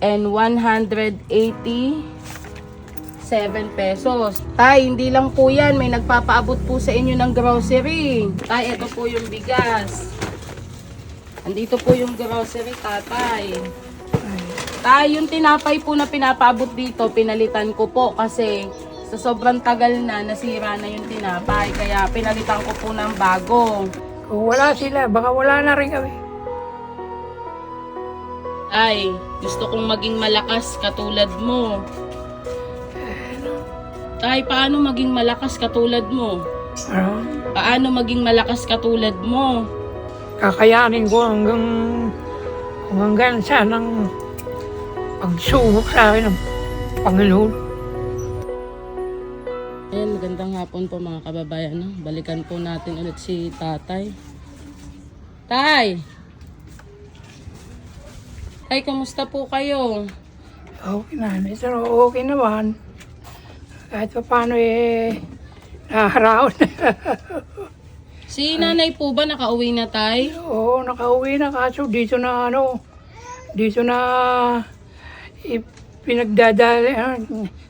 and 187 pesos. Tay, hindi lang po yan. May nagpapaabot po sa inyo ng grocery. Tay, ito po yung bigas. Andito po yung grocery, tatay. Tay, yung tinapay po na pinapaabot dito, pinalitan ko po kasi sa sobrang tagal na, nasira na yung tinapay. Kaya pinalitan ko po ng bago. Kung wala sila, baka wala na rin kami. Ay, gusto kong maging malakas katulad mo. Tay, paano maging malakas katulad mo? Ano? Paano maging malakas katulad mo? Kakayanin ko hanggang kung hanggang saan ang pagsubok sa akin ng Panginoon. Ayan, magandang hapon po mga kababayan. No? Balikan po natin ulit si tatay. Tay! Tay, kamusta po kayo? Okay na, pero okay naman. Kahit pa paano eh, naharaon. Si nanay po ba nakauwi na tay? Oo, nakauwi na kaso dito na ano, dito na pinagdadali, ah,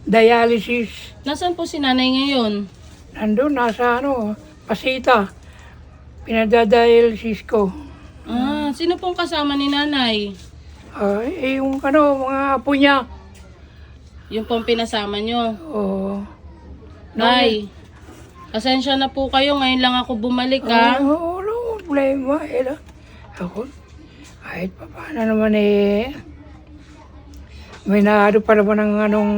dialysis. Nasaan po si nanay ngayon? Nandun, nasa ano, pasita. Pinadadialysis ko. Ah, sino pong kasama ni nanay? Ah, eh, yung ano, mga apo niya. Yung pong pinasama nyo. Oo. Tay, pasensya na po kayo. Ngayon lang ako bumalik ha. Oo, no problema. Eh, la- ako, kahit pa paano naman eh, may naano pa naman ng anong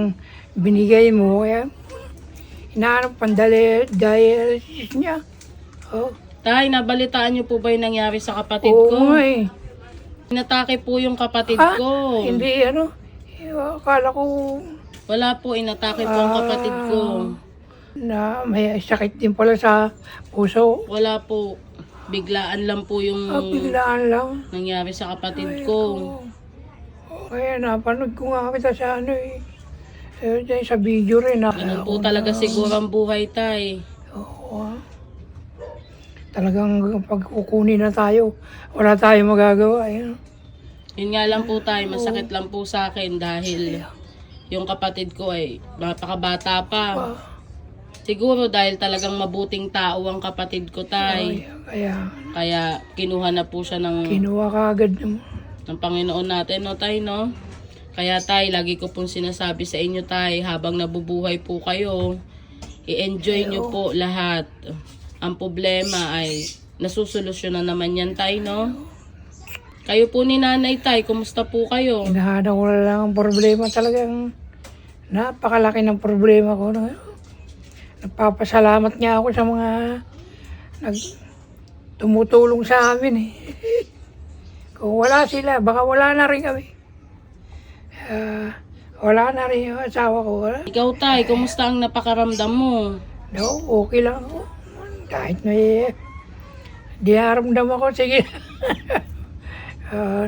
binigay mo. Kaya, inaano pandali dialysis niya. Oh, Tay, nabalitaan niyo po ba yung nangyari sa kapatid oo ko? nga eh. Inatake po yung kapatid Ah, ko. Hindi ano, akala ko Wala po, inatake po ang kapatid ko. na may sakit din pala sa puso. Wala po. Biglaan lang po yung Ah, biglaan lang. nangyari sa kapatid ko. Oo. Kaya napanood ko nga kita sa ano eh. Eh, dyan sa video rin. Na, Ganun po talaga siguro ang buhay, tay. Oo. ah. Talagang pag kukunin na tayo, wala tayong magagawa. Yan. Yun nga lang po, tay. Masakit lang po sa akin dahil yung kapatid ko ay napakabata pa. Siguro dahil talagang mabuting tao ang kapatid ko, tay. kaya Kaya kinuha na po siya ng, kinuha ka agad ng ng Panginoon natin, no, tay, no? Kaya, tay, lagi ko pong sinasabi sa inyo, tay, habang nabubuhay po kayo, i-enjoy nyo po lahat. Ang problema ay nasusolusyonan naman yan, tay, no? Kayo po ni nanay, tay, kumusta po kayo? hinahanap ko na lang ang problema talagang napakalaki ng problema ko. No? Nagpapasalamat nga ako sa mga nag tumutulong sa amin eh. Kung wala sila, baka wala na rin kami. Ah, wala na rin yung asawa ko. Wala. Ikaw, tay, kumusta ang napakaramdam mo? No, okay lang ako. Kahit may diaramdam ako, sige. Ah,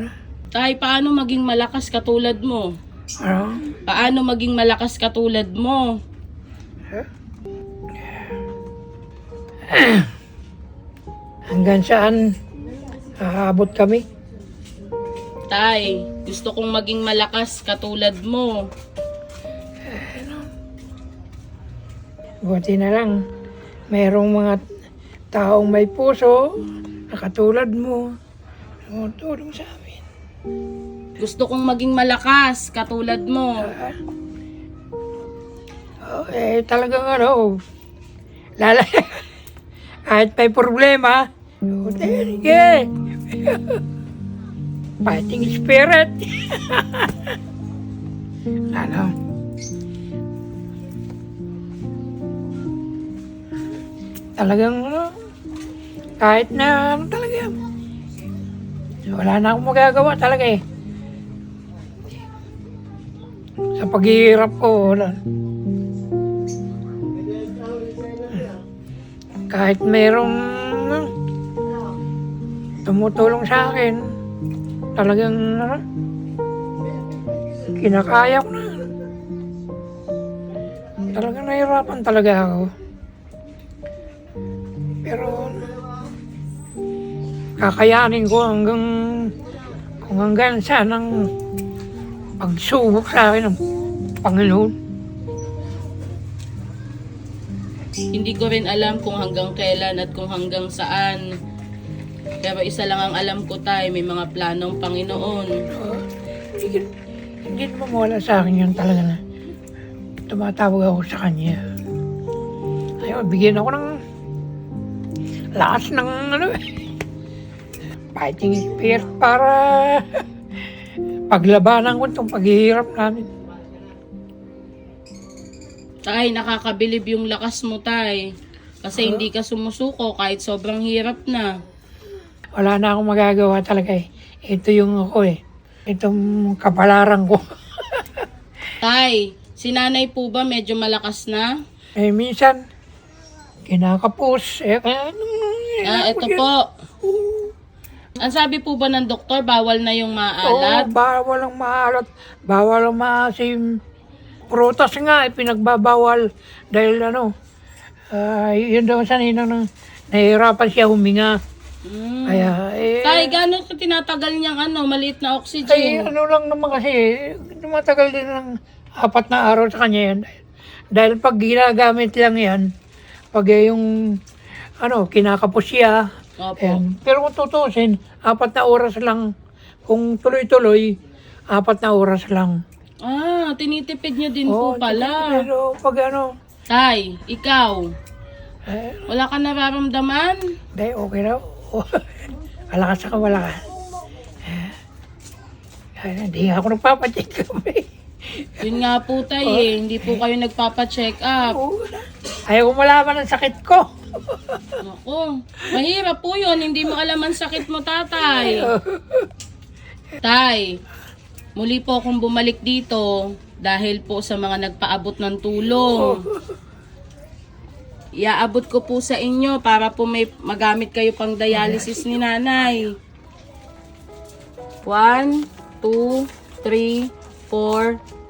Tay, paano maging malakas katulad mo? ano? Paano maging malakas katulad mo? Hanggang saan aabot kami? Tay, gusto kong maging malakas katulad mo. Buti na lang, mayroong mga taong may puso na katulad mo. Tumutulong sa amin. Gusto kong maging malakas katulad mo. Oh, eh, talagang ano, lala, kahit may problema, oh, sige. Fighting spirit. ano? Talagang, ano, kahit na, ano talaga, wala na akong magagawa talaga eh. sa paghihirap ko, wala. Kahit ano, tumutulong sa akin, talagang ano, kinakaya ko na. Talagang nahirapan talaga ako. Pero kakayanin ko hanggang kung hanggang saan ang pagsubok sa akin ng Panginoon. Hindi ko rin alam kung hanggang kailan at kung hanggang saan. Pero isa lang ang alam ko tayo, may mga planong Panginoon. So, hindi, hindi naman mawala sa akin yun talaga na tumatawag ako sa kanya. Ayun, bigyan ako ng lakas ng ano eh, fighting spirit para paglabanan ko itong paghihirap namin. Tay, nakakabilib yung lakas mo, tay. Kasi hindi ka sumusuko kahit sobrang hirap na. Wala na akong magagawa talaga eh. Ito yung ako eh. Itong kapalaran ko. Tay, si nanay po ba medyo malakas na? eh minsan, kinakapos. Eh, kaya, Ah, ito po. Ang sabi po ba ng doktor, bawal na yung Oo, maalat? bawal ang maalat. Bawal ang maasim. Prutas nga, eh, pinagbabawal. Dahil ano, ah, yun daw sa ninang nang nahihirapan siya huminga. Mm. Kaya, eh, Tay, gano'n tinatagal niyang ano, maliit na ay, oxygen? ano lang naman kasi, tumatagal din ng apat na araw sa kanya yan. Dahil, dahil pag ginagamit lang yan, pag eh, yung, ano, kinakapos siya, Opo. Ayan. Pero kung tutusin, apat na oras lang. Kung tuloy-tuloy, apat na oras lang. Ah, tinitipid niyo din Oo, po pala. Pero pag ano, Tay, ikaw, eh, wala ka nararamdaman? di, okay na. Malakas ako, malakas. Eh, eh, hindi nga ako nagpapacheck up eh. Yun nga po tay eh, hindi po kayo nagpapa-check up. Ayaw ko malaman ang sakit ko. Ako, mahirap po yun, hindi mo alam ang sakit mo tatay. Tay, muli po akong bumalik dito dahil po sa mga nagpaabot ng tulong. Iaabot ko po sa inyo para po may magamit kayo pang dialysis ni nanay. 1, 2, 3, 4,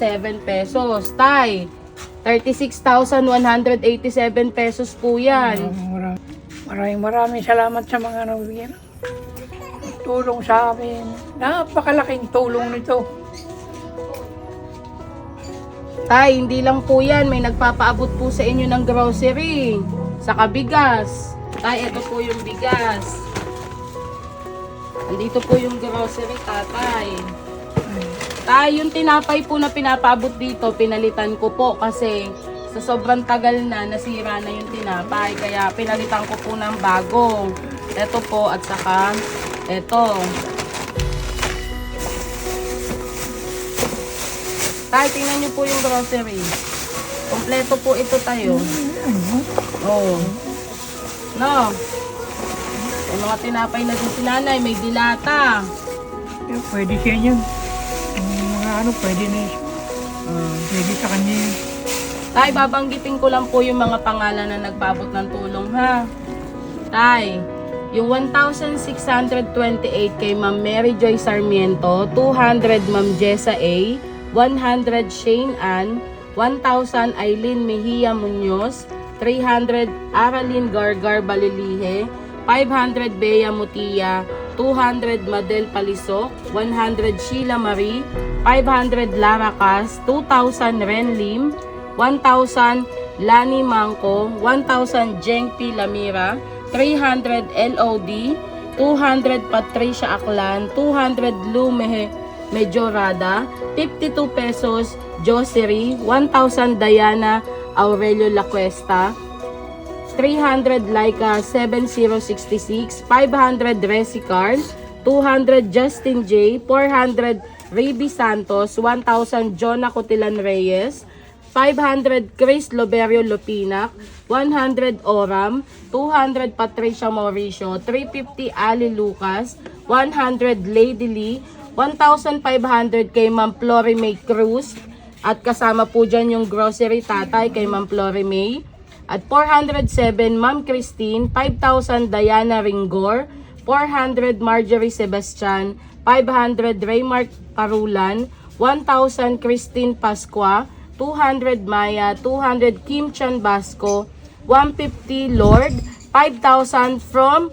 187 pesos. Tay, 36,187 pesos po yan. Maraming, maraming maraming salamat sa mga nabigyan. Tulong sa amin. Napakalaking tulong nito. Tay, hindi lang po yan. May nagpapaabot po sa inyo ng grocery. Sa kabigas. Tay, ito po yung bigas. Andito po yung grocery, tatay. Tay, yung tinapay po na pinapaabot dito, pinalitan ko po kasi sa sobrang tagal na, nasira na yung tinapay. Kaya pinalitan ko po ng bago. Ito po at saka ito. Tay, tingnan niyo po yung grocery. Kompleto po ito tayo. Oo. No. May mga tinapay na din si nanay. May dilata. Pwede siya yan. Ano, pwede na siya. Pwede sa kanya. Tay, babanggitin ko lang po yung mga pangalan na nagpabot ng tulong ha. Tay, yung 1,628 kay Ma'am Mary Joy Sarmiento, 200 Ma'am Jessa A, 100 Shane Ann, 1,000 Eileen Mejia Munoz, 300 Aralyn Gargar Balilihe, 500 Bea Mutia, 200 Madel Palisok, 100 Sheila Marie, 500 Lara Cas, 2,000 Ren Lim, 1,000 Lani Mangko, 1,000 Jeng P. Lamira, 300 LOD, 200 Patricia Aklan, 200 Lumehe Majorada, 52 pesos Josery, 1,000 Diana Aurelio La Cuesta, 300 Laika 7066, 500 Resi Carl, 200 Justin J, 400 Raby Santos, 1,000 Jonah Cotilan Reyes, 500 Chris Loberio Lupinac, 100 Oram, 200 Patricia Mauricio, 350 Ali Lucas, 100 Lady Lee, 1,500 kay Ma'am Flori May Cruz, at kasama po dyan yung grocery tatay kay Ma'am Flori May, at 407 Ma'am Christine, 5,000 Diana Ringor, 400 Marjorie Sebastian, 500 Raymart Parulan, 1,000 Christine Pasqua, 200 Maya, 200 Kim Chan Basco, 150 Lord, 5,000 from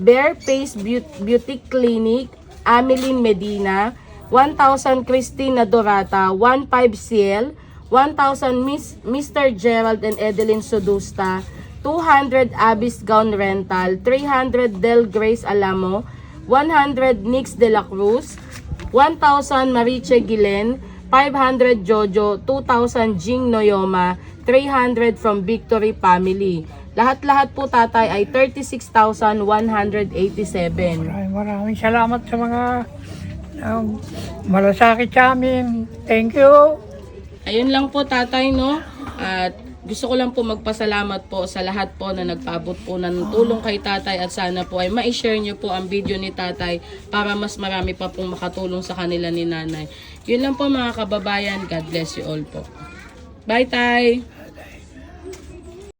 Bare Face Beau- Beauty Clinic, Ameline Medina, 1,000 Christina Dorata, 1,500 Ciel, 1,000 Miss, Mr. Gerald and Edeline Sodusta, 200 Abyss Gown Rental, 300 Del Grace Alamo, 100 Nix De La Cruz, 1,000 Mariche Gilen, 500 Jojo, 2,000 Jing Noyoma, 300 from Victory Family. Lahat-lahat po tatay ay 36,187. Maraming maraming salamat sa mga um, malasakit sa amin. Thank you. Ayun lang po tatay no. At gusto ko lang po magpasalamat po sa lahat po na nagpaabot po ng tulong kay tatay at sana po ay ma-share nyo po ang video ni tatay para mas marami pa pong makatulong sa kanila ni nanay. Yun lang po mga kababayan. God bless you all po. Bye tay!